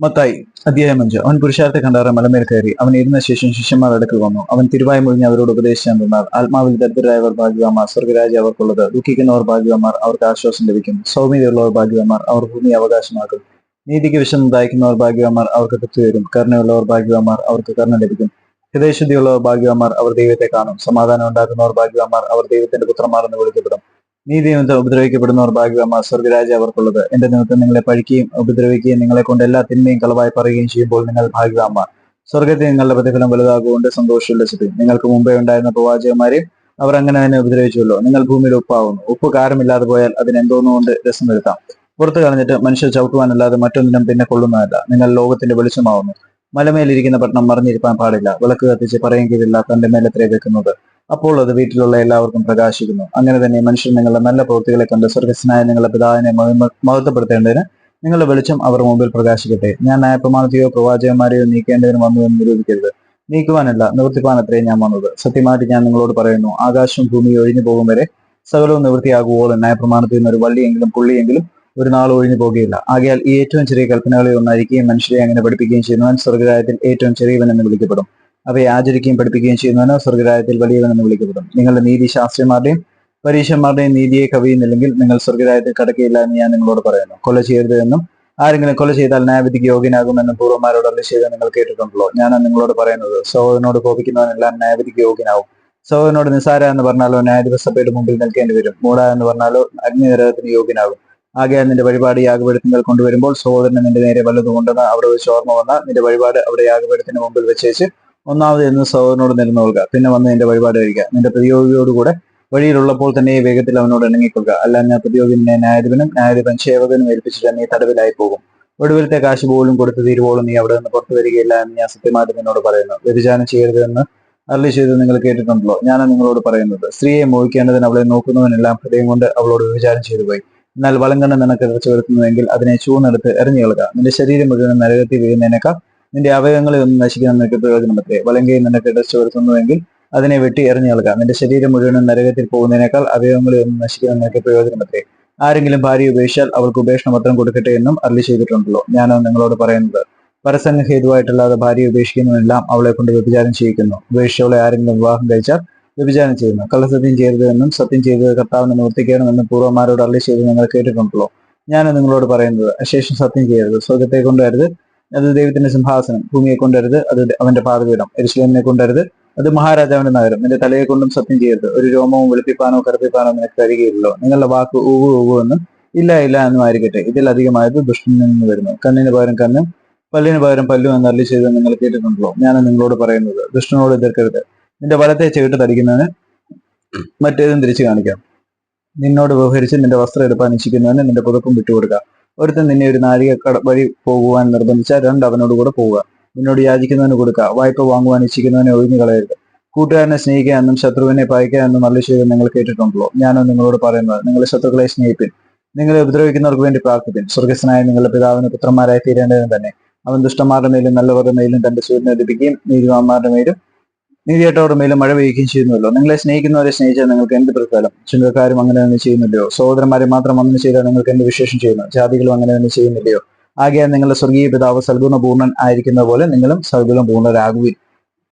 മത്തായി അധ്യായം അഞ്ച്. അവൻ പുരുഷാരത്തെ കണ്ടാറ മലമേൽ കയറി. അവൻ ഇരുന്ന ശേഷം ശിഷ്യന്മാർ അടുക്കൽ വന്നു. അവൻ തിരുവായി മുഴിഞ്ഞ് അവരോട് ഉപദേശിച്ചാൻ തന്നാൽ ആത്മാവിൽ ദരിദ്രരായവർ ഭാഗ്യവന്മാർ സ്വർഗരാജ അവർക്കുള്ളത്. ദുഃഖിക്കുന്നവർ ഭാഗ്യവാമാർ അവർക്ക് ആശ്വാസം ലഭിക്കും. സൗമ്യതയുള്ളവർ ഭാഗ്യവാമാർ അവർ ഭൂമി അവകാശമാക്കും. നീതിക്ക് വിഷം ദായിക്കുന്നവർ ഭാഗ്യവന്മാർ അവർക്ക് തൃപ്തി വരും. കരുണയുള്ളവർ ഭാഗ്യവന്മാർ അവർക്ക് കരുണ ലഭിക്കും. ഹൃദയശുദ്ധിയുള്ളവർ ഭാഗ്യവാമാർ അവർ ദൈവത്തെ കാണും. സമാധാനം ഉണ്ടാക്കുന്നവർ ഭാഗ്യവാമാർ അവർ ദൈവത്തിന്റെ പുത്രന്മാർ എന്ന് വിളിക്കപ്പെടും. നീതി നിമിത്തം ഉപദ്രവിക്കപ്പെടുന്നവർ ഭാഗ്യമാ സ്വർഗരാജ അവർക്കുള്ളത് എന്റെ നിമിത്തം നിങ്ങളെ പഴിക്കുകയും ഉപദ്രവിക്കുകയും നിങ്ങളെ കൊണ്ട് എല്ലാ തിന്മയും കളവായി പറയുകയും ചെയ്യുമ്പോൾ നിങ്ങൾ ഭാഗ്യമാ സ്വർഗത്തിൽ നിങ്ങളുടെ പ്രതിഫലം വലുതാകുകൊണ്ട് സന്തോഷം ഉല്ലസിക്കും നിങ്ങൾക്ക് മുമ്പേ ഉണ്ടായിരുന്ന പ്രവാചകന്മാരെയും അവർ അങ്ങനെ തന്നെ ഉപദ്രവിച്ചുവല്ലോ. നിങ്ങൾ ഭൂമിയിൽ ഉപ്പാവുന്നു. ഉപ്പ് കാരമില്ലാതെ പോയാൽ അതിനെന്തോന്നുകൊണ്ട് രസം വരുത്താം. പുറത്തു കളഞ്ഞിട്ട് മനുഷ്യർ ചവിട്ടുവാനല്ലാതെ മറ്റൊന്നിനും പിന്നെ കൊള്ളുന്നതല്ല. നിങ്ങൾ ലോകത്തിന്റെ വെളിച്ചമാവുന്നു. മലമേലിരിക്കുന്ന പട്ടണം മറിഞ്ഞിരിക്കാൻ പാടില്ല. വിളക്ക് കത്തിച്ച് പറയുകയില്ല തന്റെ മേലെത്രേ വെക്കുന്നത്. അപ്പോൾ അത് വീട്ടിലുള്ള എല്ലാവർക്കും പ്രകാശിക്കുന്നു. അങ്ങനെ തന്നെ മനുഷ്യർ നിങ്ങളുടെ നല്ല പ്രവൃത്തികളെ കണ്ട് സ്വർഗസ്നായ നിങ്ങളുടെ പിതാവിനെ മഹത്വപ്പെടുത്തേണ്ടതിന് നിങ്ങളുടെ വെളിച്ചം അവർ മുമ്പിൽ പ്രകാശിക്കട്ടെ. ഞാൻ നയപ്രമാണത്തെയോ പ്രവാചകന്മാരെയോ നീക്കേണ്ടതിന് വന്നു എന്ന് നിരൂപിക്കരുത്. നീക്കുവാനല്ല നിവൃത്തിപ്പാനത്രേ ഞാൻ വന്നത്. സത്യമായിട്ട് ഞാൻ നിങ്ങളോട് പറയുന്നു ആകാശവും ഭൂമിയും ഒഴിഞ്ഞു പോകും വരെ സകലവും നിവൃത്തിയാകുവോളം നയപ്രമാണത്തിൽ നിന്ന് ഒരു വള്ളിയെങ്കിലും പുള്ളിയെങ്കിലും ഒരു നാൾ ഒഴിഞ്ഞു പോകുകയില്ല. ആകയാൽ ഈ ഏറ്റവും ചെറിയ കൽപ്പനകളെ ഒന്നായിരിക്കുകയും മനുഷ്യരെ അങ്ങനെ പഠിപ്പിക്കുകയും ചെയ്യുന്നവൻ സ്വർഗരായത്തിൽ ഏറ്റവും ചെറിയവൻ എന്ന് വിളിക്കപ്പെടും. അവയെ ആചരിക്കുകയും പഠിപ്പിക്കുകയും ചെയ്യുന്നവനോ സ്വർഗരാജ്യത്തിൽ വലിയവനെന്ന് വിളിക്കപ്പെടും നിങ്ങളുടെ നീതി ശാസ്ത്രിമാരുടെയും പരീക്ഷന്മാരുടെയും നീതിയെ കവിയുന്നില്ലെങ്കിൽ നിങ്ങൾ സ്വർഗരാജ്യത്തിൽ കടക്കുകയില്ല എന്ന് ഞാൻ നിങ്ങളോട് പറയുന്നു. കൊല ചെയ്യരുത് എന്നും ആരെങ്കിലും കൊല ചെയ്താൽ ന്യായവിധിക്ക് യോഗ്യനാകുമെന്ന് പൂർവമാരോട് അല്ല ചെയ്ത് നിങ്ങൾ കേട്ടിട്ടുണ്ടല്ലോ. ഞാനാണ് നിങ്ങളോട് പറയുന്നത് സഹോദരനോട് കോപിക്കുന്നവനെല്ലാം ന്യായവിധിക്ക് യോഗ്യനാവും. സഹോദരനോട് നിസാര എന്ന് പറഞ്ഞാലോ ന്യായാധിപസഭയുടെ മുമ്പിൽ നിൽക്കേണ്ടി വരും. മൂട എന്ന് പറഞ്ഞാലോ അഗ്നിനരകത്തിന് യോഗ്യനാകും. ആകെ നിന്റെ വഴിപാട് യാഗപീഠത്തിങ്കൽ കൊണ്ടുവരുമ്പോൾ സഹോദരന് നിന്റെ നേരെ വല്ലതും ഉണ്ടെന്ന് അവിടെ വെച്ച് ഓർമ്മ വന്നാൽ നിന്റെ വഴിപാട് അവിടെ യാഗപീഠത്തിന് മുമ്പിൽ വെച്ചേച്ച് ഒന്നാമത് എന്ന് സഹോദരനോട് നിരന്നു കൊള്ളുക. പിന്നെ വന്ന് നിന്റെ വഴിപാട് കഴിക്കുക. നിന്റെ പ്രതിയോഗിയോടുകൂടെ വഴിയിലുള്ളപ്പോൾ തന്നെ ഈ വേഗത്തിൽ അവനോട് ഇണങ്ങിക്കൊള്ളുക. എന്നാ പ്രതിയോഗി നിന്നെ ന്യായാധിപനും ന്യായാധിപൻ സേവകനും ഏൽപ്പിച്ചിട്ട് നീ തടവിലായി പോകും. ഒടുവിലത്തെ കാശ് പോലും കൊടുത്തു തീരുവോളും നീ അവിടെ നിന്ന് പുറത്തു വരികയില്ല എന്ന് ഞാൻ സത്യമായിട്ട് നിന്നോട് പറയുന്നു. വ്യഭിചാരം ചെയ്യരുതെന്ന് അറിയി ചെയ്ത് നിങ്ങൾ കേട്ടിട്ടുണ്ടല്ലോ. ഞാൻ നിങ്ങളോട് പറയുന്നത്. സ്ത്രീയെ മോഹിക്കേണ്ടതിന് അവളെ നോക്കുന്നവനെല്ലാം ഹൃദയം കൊണ്ട് അവളോട് വ്യഭിചാരം ചെയ്തു പോയി എന്നാൽ വളങ്കണ്ണ് നിനക്ക് ഇറച്ചു വരുത്തുന്നുവെങ്കിൽ അതിനെ ചൂന്നെടുത്ത് എറിഞ്ഞു കളുക നിന്റെ ശരീരം മുഴുവൻ നരകത്തിൽ വീഴുന്നതിനേക്കാൾ നിന്റെ അവയവങ്ങളെ ഒന്നും നശിക്കാൻ നിനക്ക് പ്രയോജനമത്രേ. വലങ്കയിൽ നിനക്ക് ഡ്രസ് വരുത്തുന്നുവെങ്കിൽ അതിനെ വെട്ടി എറിഞ്ഞു നൽകാം നിന്റെ ശരീരം മുഴുവനും നരകത്തിൽ പോകുന്നതിനേക്കാൾ അവയവങ്ങളെ ഒന്നും നശിക്കാൻ നിനക്ക് പ്രയോജനമത്രേ. ആരെങ്കിലും ഭാര്യ ഉപേക്ഷിച്ചാൽ അവൾക്ക് ഉപേക്ഷണ പത്രം കൊടുക്കട്ടെ എന്നും അരളി ചെയ്തിട്ടുണ്ടല്ലോ. ഞാനോ നിങ്ങളോട് പറയുന്നത്. പരസംഗ ഹേതുവായിട്ടല്ലാതെ ഭാര്യ ഉപേക്ഷിക്കുന്നതെല്ലാം അവളെ കൊണ്ട് വ്യഭിചാരം ചെയ്യിക്കുന്നു. ഉപേക്ഷിച്ചവളെ ആരെങ്കിലും വിവാഹം കഴിച്ചാൽ വ്യഭിചാരം ചെയ്യുന്നു. കള്ളസത്യം ചെയ്തതെന്നും സത്യം ചെയ്തത് കർത്താവിനെ നിവർത്തിക്കണമെന്നും പൂർവമാരോട് അരളി ചെയ്ത് നിങ്ങൾ കേട്ടിട്ടുണ്ടല്ലോ. ഞാൻ നിങ്ങളോട് പറയുന്നത്. അശേഷം സത്യം ചെയ്യരുത്. സ്വർഗത്തെ കൊണ്ടുവരുത് അത് ദൈവത്തിന്റെ സിംഹാസനം ഭൂമിയെ കൊണ്ടരുത് അത് അവന്റെ പാതപീഠം എരുസലേമിനെ കൊണ്ടരുത് അത് മഹാരാജാവിന്റെ നഗരം നിന്റെ തലയെ കൊണ്ടും സത്യം ചെയ്യരുത്. ഒരു രോമവും വെളുപ്പിപ്പാനോ കറുപ്പിപ്പാനോ നിനക്ക് തരികയില്ലല്ലോ. നിങ്ങളുടെ വാക്ക് ഊവു ഊവ് എന്നും ഇല്ല ഇല്ല എന്നും ആയിരിക്കട്ടെ. ഇതിലധികമായത് ദുഷ്ടനിൽ നിന്ന് വരുന്നു. കണ്ണിന് പകരം കണ്ണും പല്ലിന് പകരം പല്ലു എന്ന് അല്ലി ചെയ്ത് നിങ്ങൾ കേട്ടിട്ടുണ്ടല്ലോ. ഞാൻ നിങ്ങളോട് പറയുന്നത് ദുഷ്ടനോട് എതിർക്കരുത്. നിന്റെ വലത്തെ ചെവിട്ട് തടിക്കുന്നതിന് മറ്റേതും തിരിച്ചു കാണിക്കാം. നിന്നോട് വ്യവഹരിച്ച് നിന്റെ വസ്ത്രം എടുപ്പാൻ ഇച്ഛിക്കുന്നവന് നിന്റെ പുതപ്പും വിട്ടുകൊടുക്കുക ഒരുത്തൻ നിന്നെ ഒരു നാഴിക വഴി പോകുവാൻ നിർബന്ധിച്ചാൽ രണ്ട് അവനോട് കൂടെ പോവുക. നിന്നോട് യാചിക്കുന്നവന് കൊടുക്കുക വായ്പ വാങ്ങുവാൻ ഇച്ഛിക്കുന്നവനെ ഒഴിഞ്ഞു കളയരുത്. കൂട്ടുകാരനെ സ്നേഹിക്കുക എന്നും ശത്രുവിനെ പയക്കുക എന്നും നല്ല നിങ്ങൾ കേട്ടിട്ടുണ്ടല്ലോ. ഞാനോ നിങ്ങളോട് പറയുന്നത് നിങ്ങളുടെ ശത്രുക്കളെ സ്നേഹിപ്പിൻ. നിങ്ങളെ ഉപദ്രവിക്കുന്നവർക്ക് വേണ്ടി പ്രാർത്ഥിപ്പിൻ. സ്വർഗസ്നായ നിങ്ങളുടെ പിതാവിന് പുത്രന്മാരായി തീരേണ്ടതിന് തന്നെ. അവൻ ദുഷ്ടന്മാരുടെ മേലും നല്ലവരുടെ മേലും തന്റെ സൂര്യനെ ലഭിക്കുകയും നീതിമാന്മാരുടെ മേലും നീതിയേട്ടവരുടെ മേലും മഴ പെയ്യുകയും ചെയ്യുന്നുവല്ലോ. നിങ്ങളെ സ്നേഹിക്കുന്നവരെ സ്നേഹിച്ചാൽ നിങ്ങൾക്ക് എന്ത് പ്രതിഫലം? ചുങ്കക്കാരും അങ്ങനെ തന്നെ ചെയ്യുന്നില്ലയോ സഹോദരന്മാരെ മാത്രം അങ്ങനെ ചെയ്താൽ നിങ്ങൾക്ക് എന്ത് വിശേഷം ചെയ്യുന്നു? ജാതികളും അങ്ങനെ തന്നെ ചെയ്യുന്നില്ലയോ? ആകെ നിങ്ങളുടെ സ്വർഗീയ പിതാവ് സൽഗുണപൂർണൻ ആയിരിക്കുന്ന പോലെ നിങ്ങളും സൽഗുണപൂർണരാകുവിൻ